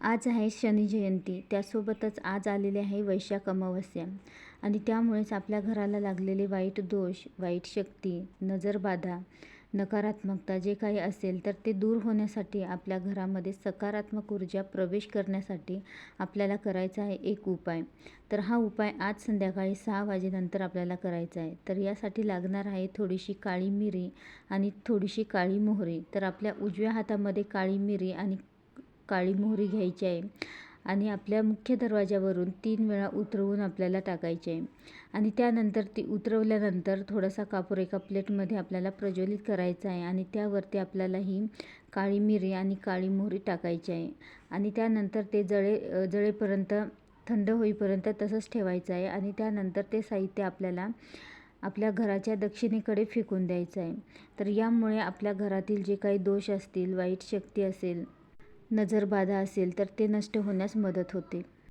आज आहे शनी जयंती. त्यासोबतच आज आलेली आहे वैशाख अमावस्या. आणि त्यामुळेच आपल्या घराला लागलेले वाईट दोष वाईट शक्ती नजरबाधा नकारात्मकता जे काही असेल तर ते दूर होण्यासाठी आपल्या घरामध्ये सकारात्मक ऊर्जा प्रवेश करण्यासाठी आपल्याला करायचा आहे एक उपाय. तर हा उपाय आज संध्याकाळी सहा वाजेनंतर आपल्याला करायचा आहे. तर यासाठी लागणार आहे थोडीशी काळी मिरी आणि थोडीशी काळी मोहरी. तर आपल्या उजव्या हातामध्ये काळी मिरी आणि काळी मोहरी घ्यायची आहे आणि आपल्या मुख्य दरवाजावरून तीन वेळा उतरवून आपल्याला टाकायची आहे. आणि त्यानंतर ती उतरवल्यानंतर थोडासा कापूर एका प्लेटमध्ये आपल्याला प्रज्वलित करायचा आहे आणि त्यावरती आपल्याला ही काळी मिरी आणि काळी मोहरी टाकायची आहे. आणि त्यानंतर ते जळे जळेपर्यंत थंड होईपर्यंत तसंच ठेवायचं आहे आणि त्यानंतर ते साहित्य आपल्याला आपल्या घराच्या दक्षिणेकडे फेकून द्यायचं आहे. तर यामुळे आपल्या घरातील जे काही दोष असतील वाईट शक्ती असेल नजरबाधा असेल तर ते नष्ट होण्यास मदत होते.